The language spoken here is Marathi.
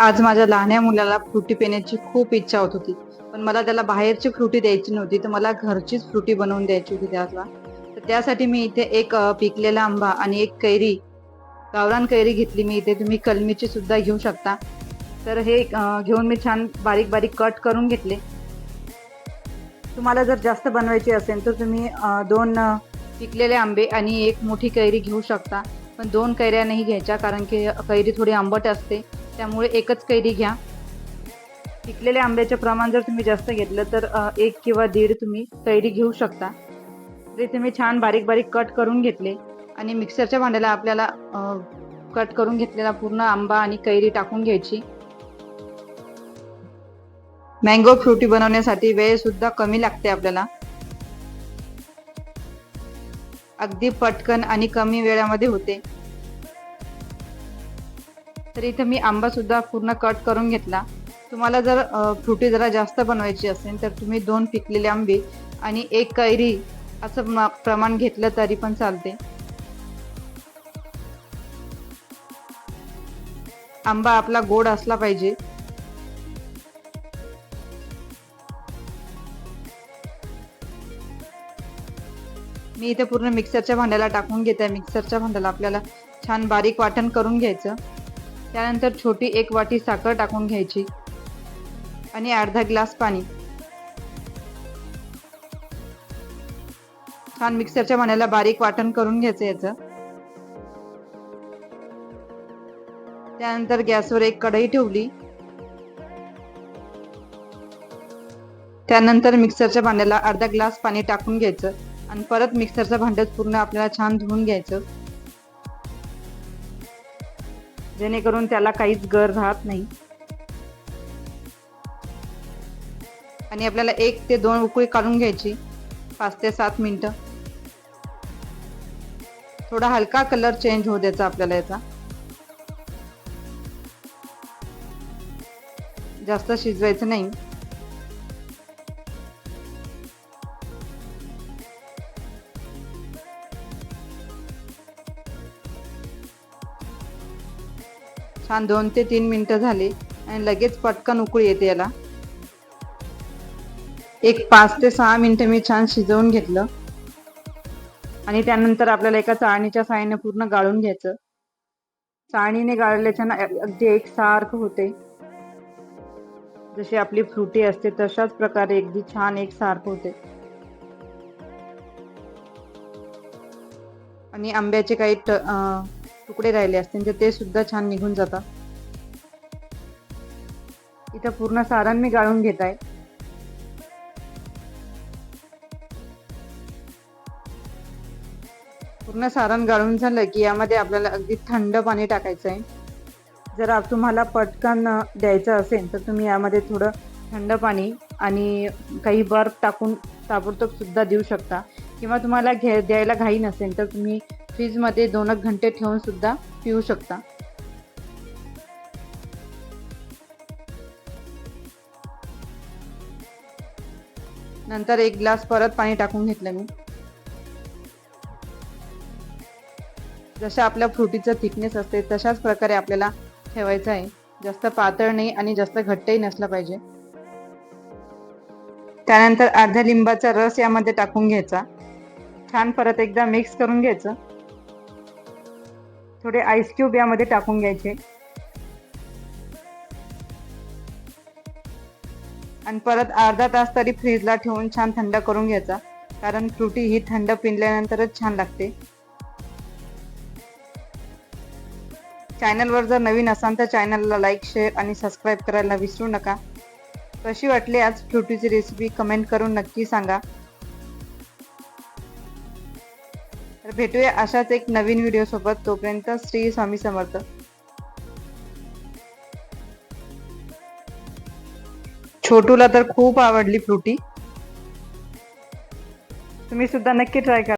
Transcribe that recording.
आज माझ्या लहान्या मुलाला फ्रुटी पिण्याची खूप इच्छा होत होती. पण मला त्याला बाहेरची फ्रुटी द्यायची नव्हती तर मला घरचीच फ्रुटी बनवून द्यायची होती त्याला तर त्यासाठी मी इथे एक पिकलेला आंबा आणि एक कैरी गावरान कैरी घेतली मी इथे. तुम्ही कलमीची सुद्धा घेऊ शकता. तर हे घेऊन मी छान बारीक बारीक कट करून घेतले. तुम्हाला जर जास्त बनवायची असेल तर तुम्ही दोन पिकलेले आंबे आणि एक मोठी कैरी घेऊ शकता. पण दोन कैऱ्या नाही घ्यायच्या कारण की कैरी थोडी आंबट असते. त्यामुळे एकच कैरी घ्या. पिकलेल्या आंब्याचे प्रमाण जर तुम्ही जास्त घेतलं तर एक किंवा दीड तुम्ही कैरी घेऊ शकता. ते तुम्ही छान बारीक बारीक कट करून घेतले आणि मिक्सरच्या भांड्याला आपल्याला कट करून घेतलेला पूर्ण आंबा आणि कैरी टाकून घ्यायची. मँगो फ्रुटी बनवण्यासाठी वेळ सुद्धा कमी लागते आपल्याला. अगदी पटकन आणि कमी वेळामध्ये होते. तर इथे मी आंबासुद्धा पूर्ण कट करून घेतला. तुम्हाला जर फ्रुटी जरा जास्त बनवायची असेल तर तुम्ही दोन पिकलेले आंबे आणि एक कैरी असं प्रमाण घेतलं तरी पण चालते. आंबा आपला गोड असला पाहिजे. मी इथे पूर्ण मिक्सरच्या भांड्याला टाकून घेते. मिक्सरच्या भांड्याला आपल्याला छान बारीक वाटण करून घ्यायचं. त्यानंतर छोटी एक वाटी साखर टाकून घ्यायची आणि अर्धा ग्लास पाणी. छान मिक्सरच्या भांड्याला बारीक वाटण करून घ्यायचं याचं. त्यानंतर गॅसवर एक कढई ठेवली. त्यानंतर मिक्सरच्या भांड्याला अर्धा ग्लास पाणी टाकून घ्यायचं आणि परत मिक्सरचं भांड्यात पूर्ण आपल्याला छान धुवून घ्यायचं. जेणेकरून त्याला काहीच गर राहत नाही. आणि आपल्याला एक ते दोन उकळी काढून घ्यायची. पाच ते सात मिनटं. थोडा हलका कलर चेंज होऊ द्यायचा आपल्याला याचा. जास्त शिजवायचं नाही. छान दोन ते तीन मिनटं झाली आणि लगेच पटकन उकळी येते याला. एक पाच ते सहा मिनटं मी छान शिजवून घेतलं. आणि त्यानंतर आपल्याला एका चाळणीच्या साहाय्याने पूर्ण गाळून घ्यायचं. चाळणीने गाळल्याच्या अगदी एक सारखं होते. जशी आपली फ्रुटी असते तशाच प्रकारे अगदी छान एक सारखं होते. आणि आंब्याचे काही ट- तुकडे राहिले असतील तर ते सुद्धा छान निघून जातात. इथं पूर्ण सारण मी गाळून घेत आहे. पूर्ण सारण गाळून झालं की यामध्ये आपल्याला अगदी थंड पाणी टाकायचं आहे. जर तुम्हाला पटकन द्यायचं असेल तर तुम्ही यामध्ये थोडं थंड पाणी आणि काही बर्फ टाकून ताबडतोब सुद्धा देऊ शकता. किंवा तुम्हाला घे द्यायला घाई नसेल तर तुम्ही फ्रीजमध्ये दोन एक घंटे ठेवून सुद्धा पिऊ शकता. नंतर एक ग्लास परत पाणी टाकून घेतलं मी. जशा आपल्या फ्रुटीचं थिकनेस असते तशाच प्रकारे आपल्याला ठेवायचं आहे. जास्त पातळ नाही आणि जास्त घट्टही नसला पाहिजे. त्यानंतर अर्ध्या लिंबाचा रस यामध्ये टाकून घ्यायचा. छान परत एकदा मिक्स करून घ्यायचं. थोडे आईस क्यूब यामध्ये टाकून घ्यायचे. आणि परत अर्धा तास तरी फ्रीजला ठेवून छान थंड करून घ्यायचा. कारण फ्रुटी ही थंड पिंजल्यानंतरच छान लागते. चॅनलवर जर नवीन असाल तर चॅनलला लाईक शेअर आणि सबस्क्राईब करायला विसरू नका. कशी वाटली आज फ्रुटीची रेसिपी कमेंट करून नक्की सांगा. तर भेटूया अशाच एक नवीन व्हिडिओ सोबत. तोपर्यंत श्री स्वामी समर्थ. छोटूला तर खूप आवडली फ्रुटी. तुम्ही सुद्धा नक्की ट्राय करा.